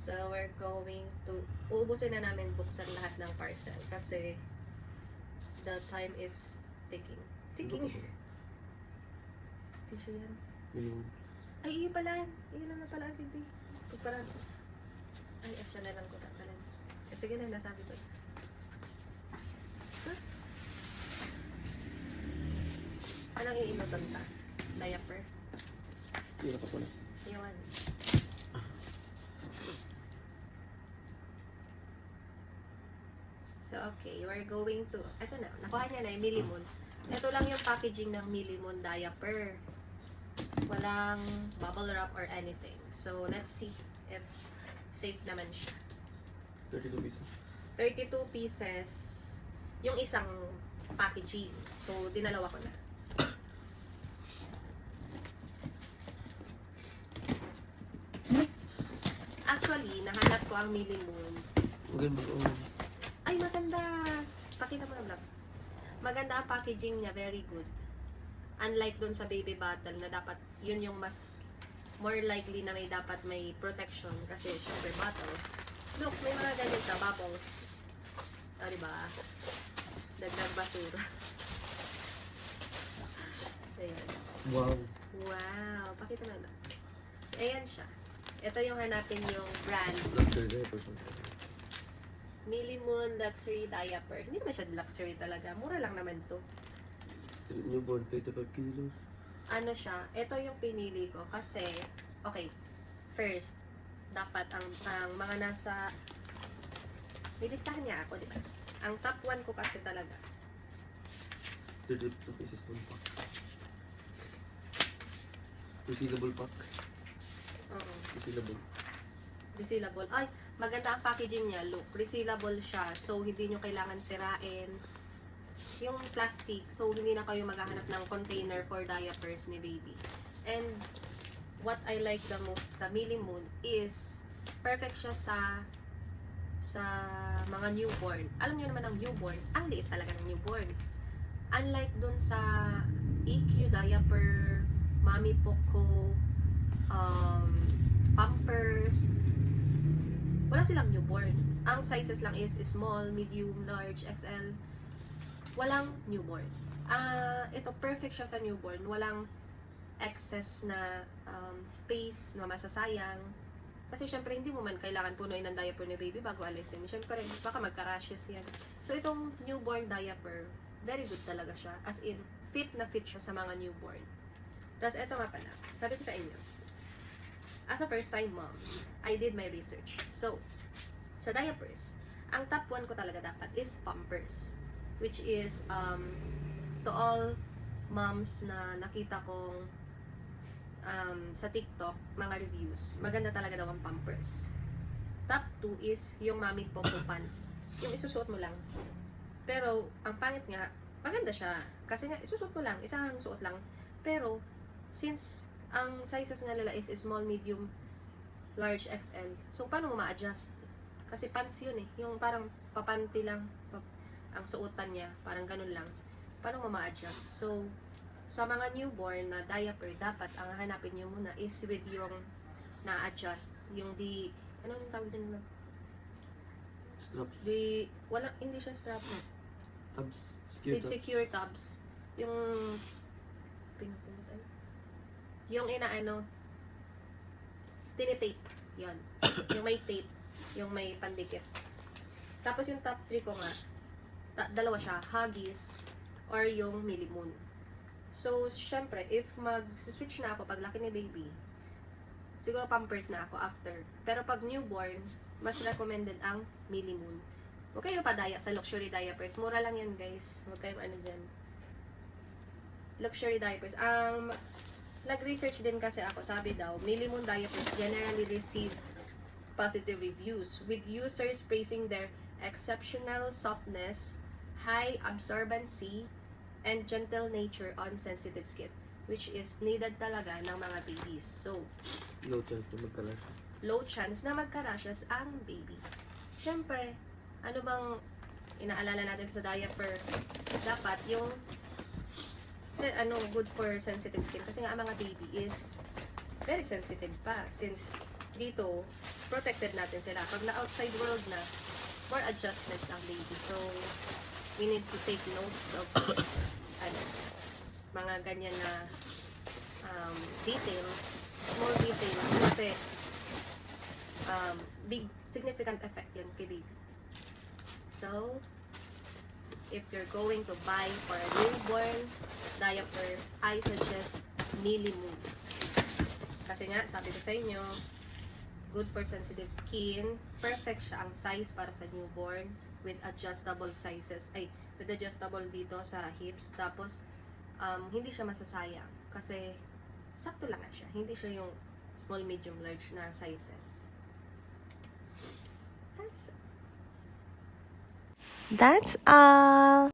So, we're going to, uubusin na namin buksan lahat ng parcel kasi the time is ticking. Ticking. Tissue yan. Ay, iyo pala. Iyo lang na pala, baby. Pag parang, ay, siya na lang ko tatalan. Eh, sige na, nasabi ko. Huh? Anong iinutan ta? Diaper? Yun ako pala. Iwan. So, okay. We're going to, ito na, nakuha niya na yung Millimon. Ito lang yung packaging ng Millimon diaper. Walang bubble wrap or anything. So, let's see if safe naman siya. 32 pesos. 32 pieces yung isang packaging. So, dinalawa ko na. Actually, nahanap ko ang Millimon. Huwag oh. Pakita mo na vlog. Maganda ang packaging niya. Very good. Unlike dun sa baby bottle na dapat, yun yung mas more likely na may dapat may protection kasi syempre bottle. Look, may mga ganito, bubbles. O, ah, diba? Dagdag basura. Ayan. Wow. Wow! Pakita mo na. Ayan siya. Ito yung hanapin yung brand. Luxury diapers. Millimon Luxury Diaper. Hindi naman siya luxury talaga. Mura lang naman to. Newborn, 35 kilos. Ano siya, ito yung pinili ko kasi, okay, first, dapat ang, ang mga nasa, nilistahan niya ako, di ba? Ang top 1 ko kasi talaga, 32 pieces one pack. Resealable pack. oo, Resealable. Resealable. Ay, maganda ang packaging niya, look, resealable siya, so hindi nyo kailangan sirain yung plastic, so hindi na kayo maghahanap ng container for diapers ni baby. And, what I like the most sa Millimon is, perfect siya sa sa mga newborn. Alam niyo naman ang newborn, ang liit talaga ng newborn. Unlike dun sa EQ diaper, Mami Poco, um, Pampers, wala silang newborn. Ang sizes lang is small, medium, large, XL. Walang newborn. Ah, ito perfect siya sa newborn. Walang excess na um, space na masasayang. Kasi syempre hindi mo man kailangan punuin ng diaper ni baby bago alis din. Syempre baka magka-rashes yan. So itong newborn diaper, very good talaga siya. As in, fit na fit siya sa mga newborn. Tapos ito nga pala, sabi ko sa inyo, as a first time mom, I did my research. So, sa diapers, ang top 1 ko talaga dapat is Pampers. Which is, um, to all moms na nakita kong um, sa TikTok, mga reviews, maganda talaga daw ang Pampers. Top 2 is yung Mami Poco Pants. Yung isusuot mo lang. Pero, ang pangit nga, maganda siya. Kasi nga, isusuot mo lang, isang suot lang. Pero, since ang sizes nga nila is small, medium, large, XL. So, paano mo ma-adjust? Kasi pants yun eh. Yung parang papanti lang ang suotan niya. Parang ganun lang. Paano mo ma-adjust? So, sa mga newborn na diaper, dapat ang hanapin nyo muna is with yung na-adjust. Yung di, ano yung tawag din na? Straps. Di, wala, hindi siya strap. Tabs. With Secure secure tabs. Yung, pinutulot ay. Yung inaano, tinitape. Yon. yung may tape. Yung may pandikit. Tapos yung top 3 ko nga, ta- dalawa siya, Huggies or yung Millimon. So, syempre, if mag-switch na ako pag laki ni baby, siguro pampers na ako after. Pero pag newborn, mas recommended ang Millimon. Huwag kayo padaya sa luxury diapers. Mura lang yan, guys. Huwag kayong ano dyan. Luxury diapers. Um, nag-research din kasi ako. Sabi daw, Millimon diapers generally receive positive reviews with users praising their exceptional softness, high absorbency, and gentle nature on sensitive skin which is needed talaga ng mga babies. So, Low chance na magka-rashes. low chance na magka-rashes ang baby. Siyempre, ano bang inaalala natin sa diaper? Dapat yung ano good for sensitive skin kasi nga ang mga baby is very sensitive pa since dito, protected natin sila. Pag na-outside world na, more adjustments ang baby. So, we need to take notes of ano, mga ganyan na um, details, small details, kasi um, big, significant effect yun kay baby. So, if you're going to buy for a newborn diaper, I suggest Mili Move. Kasi nga, sabi ko sa inyo, good for sensitive skin, perfect siya ang size para sa newborn with adjustable sizes, ay, with adjustable dito sa hips, tapos, um, hindi siya masasayang kasi sakto lang siya, hindi siya yung small, medium, large na sizes. That's That's all.